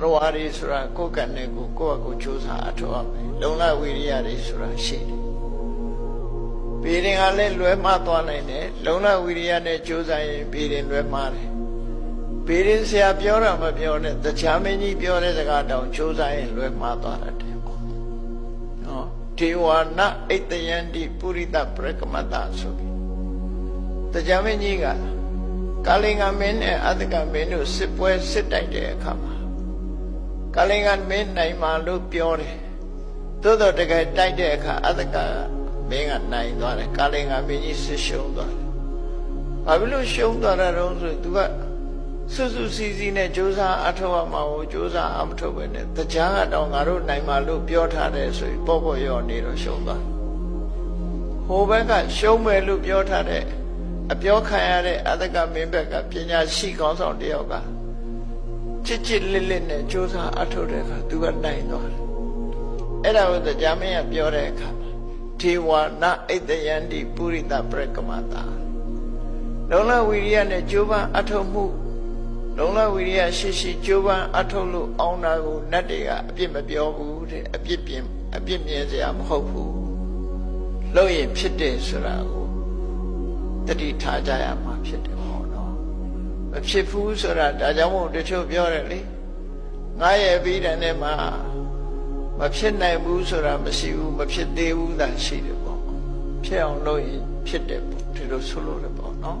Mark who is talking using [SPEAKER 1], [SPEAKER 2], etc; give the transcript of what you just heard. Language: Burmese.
[SPEAKER 1] ရဝါရီဆိုတာကိုယ်ကံနဲ့ကိုယ်ကိုယ့်အကိုစူးစမ်းအထောက်အမယ်လုံလဝိရိယတွေဆိုတာရှိတယ်ဘီရင်ကလည်းလွဲမှားသွားနိုင်တယ်လုံလဝိရိယနဲ့စူးစမ်းရင်ဘီရင်လွဲမှားတယ်ဘီရင်ဆရာပြောတာမပြောနဲ့တခြားမင်းကြီးပြောတဲ့စကားတောင်စူးစမ်းရင်လွဲမှားသွားတတ်တယ်ပေါ့နော်ဒေဝနာဣတယန္တိပုရိသပရကမတဆိုပြီးတခြားမင်းကြီးကကာလင်္ဂမင်းနဲ့အတ္တကမင်းတို့စစ်ပွဲစစ်တိုက်တဲ့အခါမှာ ကလင်ကမင်းနိုင်မှလို့ပြောတယ်သို့တော့တကယ်တိုက်တဲ့အခါအတ္တကမင်းကနိုင်သွားတယ်ကလင်ကမင်းကြီးဆစ်ရှုံးသွားတယ်ဘာဖြစ်လို့ရှုံးသွားတာတော့ဆိုသူကစွစွစီစီနဲ့ကြိုးစားအထောက်အမှာကိုကြိုးစားအမထုတ်ပဲနဲ့တရားကတော့ငါတို့နိုင်မှလို့ပြောထားတယ်ဆိုပြီးပေါ့ပေါ့ရော့နေတော့ရှုံးသွားဟိုဘက်ကရှုံးမယ်လို့ပြောထားတဲ့အပြောခံရတဲ့အတ္တကမင်းဘက်ကပညာရှိကောင်းဆောင်တယောက်က ချစ်ချစ်လစ်လစ်နဲ့စ조사အထုတ်တဲ့အခါသူကနိုင်သွားတယ်အဲ့ဒါကိုတရားမင်းကပြောတဲ့အခါဒေဝနာဣတယန္တိပုရိသပရကမတာလုံလဝိရိယနဲ့ကြိုးပမ်းအထုတ်မှုလုံလဝိရိယရှိရှိကြိုးပမ်းအထုတ်လို့အောင်းတာကိုနတ်တွေကအပြစ်မပြောဘူးတဲ့အပြစ်ပြင်အပြစ်မြင်စရာမဟုတ်ဘူးလို့ရင်ဖြစ်တယ်ဆိုတာကိုတတိထားကြရမှာဖြစ်တယ်ပေါ့နော် မဖြစ်ဘူးဆိုတာဒါကြောင့်မို့တချို့ပြောတယ်လေငါရဲ့ပြီးတဲ့နေ့မှာမဖြစ်နိုင်ဘူးဆိုတာမရှိဘူးမဖြစ်သေးဘူးသာရှိတယ်ပေါ့ဖြစ်အောင်လုပ်ရင်ဖြစ်တယ်ပေါ့ဒီလိုဆိုလို့လည်းပေါ့နော်